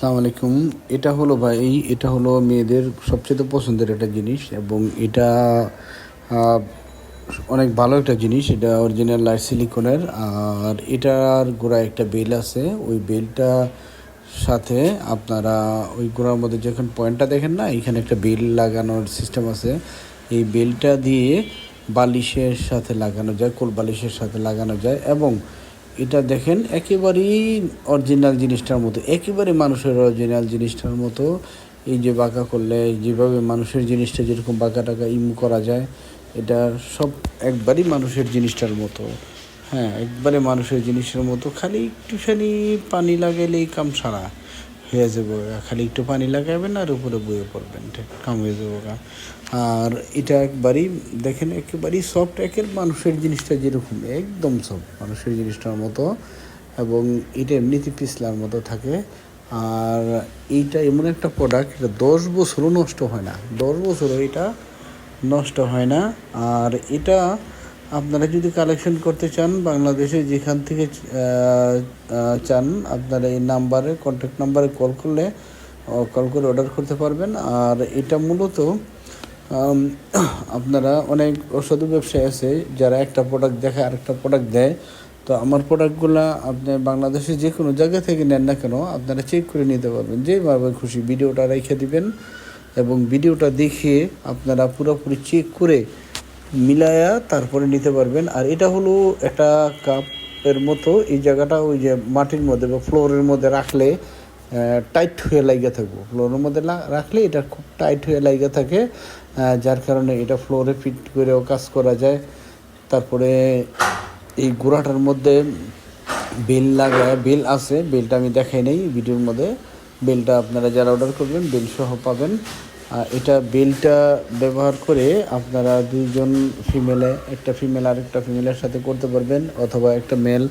আসসালামু আলাইকুম। এটা হলো ভাই, এটা হলো মেয়েদের সবচেয়ে পছন্দের একটা জিনিস এবং এটা অনেক ভালো একটা জিনিস। এটা অরিজিনাল লাইট সিলিকনের আর এটার গোড়ায় একটা বেল আছে। ওই বেলটা সাথে আপনারা ওই গোড়ার মধ্যে যখন পয়েন্টটা দেখেন না, এখানে একটা বেল লাগানোর সিস্টেম আছে। এই বেলটা দিয়ে বালিশের সাথে লাগানো যায়, কোল বালিশের সাথে লাগানো যায় এবং এটা দেখেন, একেবারেই অরিজিনাল জিনিসটার মতো, একেবারে মানুষের অরিজিনাল জিনিসটার মতো এই যে বাঁকা করলে, যেভাবে মানুষের জিনিসটা যেরকম বাঁকা টাকা ইম করা যায়, এটা সব একবারই মানুষের জিনিসটার মতো। হ্যাঁ একবারে মানুষের জিনিসের মতো, খালি একটুখানি পানি লাগাইলেই কাম সারা হয়ে যাব, খালি একটু পানি লাগাবেন আর উপরে বয়ে পড়বেন কাম হয়ে যাব। আর এটা একবারই দেখেন, একেবারেই সফট একের মানুষের জিনিসটা যেরকম, একদম সফট মানুষের জিনিসটার মতো এবং এটা এমনিতে পিছলার মতো থাকে আর এইটা এমন একটা প্রোডাক্ট এটা দশ বছরও নষ্ট হয় না, দশ বছরও এটা নষ্ট হয় না আর এটা আপনারা যদি কালেকশন করতে চান বাংলাদেশে যেখান থেকে চান, আপনারা এই নাম্বারে কন্ট্যাক্ট নাম্বারে কল করলে কল করে অর্ডার করতে পারবেন। আর এটা মূলত আপনারা অনেক অসাধু ব্যবসায়ী আছে যারা একটা প্রোডাক্ট দেখে আরেকটা প্রোডাক্ট দেয়। তো আমার প্রোডাক্টগুলো আপনি বাংলাদেশে যে কোনো জায়গা থেকে নেন না কেন, আপনারা চেক করে নিতে পারবেন। যেভাবে খুশি ভিডিওটা রেখে দিবেন এবং ভিডিওটা দেখে আপনারা পুরোপুরি চেক করে মিলায়া তারপরে নিতে পারবেন। আর এটা হলো একটা কাপের মতো। এই জায়গাটা ওই যে মাটির মধ্যে বা ফ্লোরের মধ্যে রাখলে টাইট হয়ে লাগিয়ে থাকব। ফ্লোরের মধ্যে রাখলে এটা খুব টাইট হয়ে লাগিয়ে থাকে যার কারণে এটা ফ্লোরে ফিট করেও কাজ করা যায়। তারপরে এই গোড়াটার মধ্যে বেল লাগায় বেল আছে, বেলটা আমি দেখাই নেই ভিডিওর মধ্যে। বেলটা আপনারা যারা অর্ডার করবেন, বেল সহ পাবেন। এটা বেলটা ব্যবহার করে আপনারা দুইজন ফিমেলে একটা ফিমেল আর একটা ফিমেলের সাথে করতে পারবেন, অথবা একটা মেল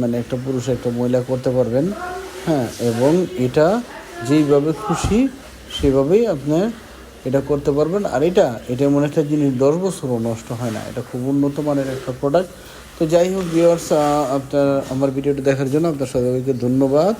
মানে একটা পুরুষ, একটা মহিলা করতে পারবেন। হ্যাঁ এবং এটা যেইভাবে খুশি সেভাবেই আপনার এটা করতে পারবেন। আর এটা এটা এমন একটা জিনিস, দশ বছরও নষ্ট হয় না। এটা খুব উন্নত মানের একটা প্রোডাক্ট তো যাই হোক ভিওয়ার্স আপনার, আমার ভিডিওটা দেখার জন্য আপনার সবাইকে ধন্যবাদ।